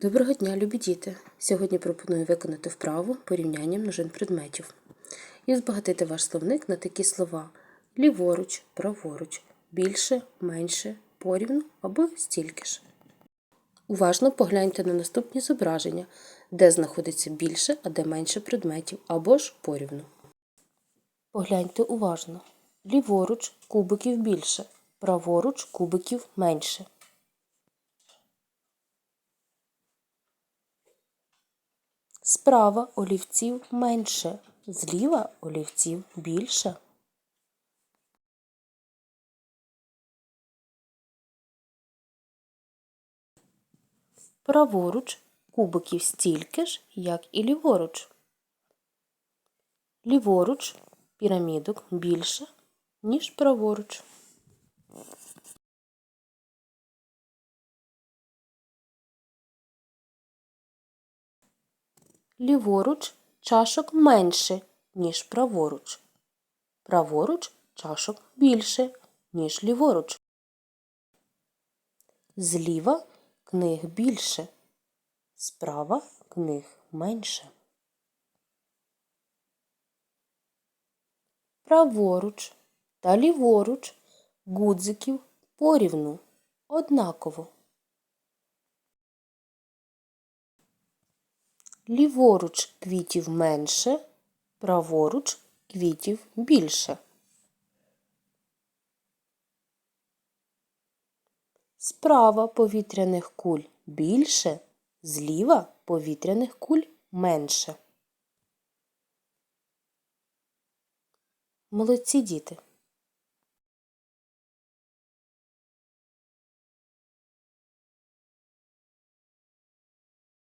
Доброго дня, любі діти! Сьогодні пропоную виконати вправу порівняння множин предметів і збагатити ваш словник на такі слова ліворуч, праворуч, більше, менше, порівну або стільки ж. Уважно погляньте на наступні зображення, де знаходиться більше, а де менше предметів, або ж порівну. Погляньте уважно. Ліворуч кубиків більше, праворуч кубиків менше. Справа олівців менше, зліва олівців більше. Праворуч кубиків стільки ж, як і ліворуч. Ліворуч пірамідок більше, ніж праворуч. Ліворуч чашок менше, ніж праворуч. Праворуч чашок більше, ніж ліворуч. Зліва книг більше, справа книг менше. Праворуч та ліворуч гудзиків порівну однаково. Ліворуч квітів менше, праворуч квітів більше. Справа повітряних куль більше, зліва повітряних куль менше. Молодці діти!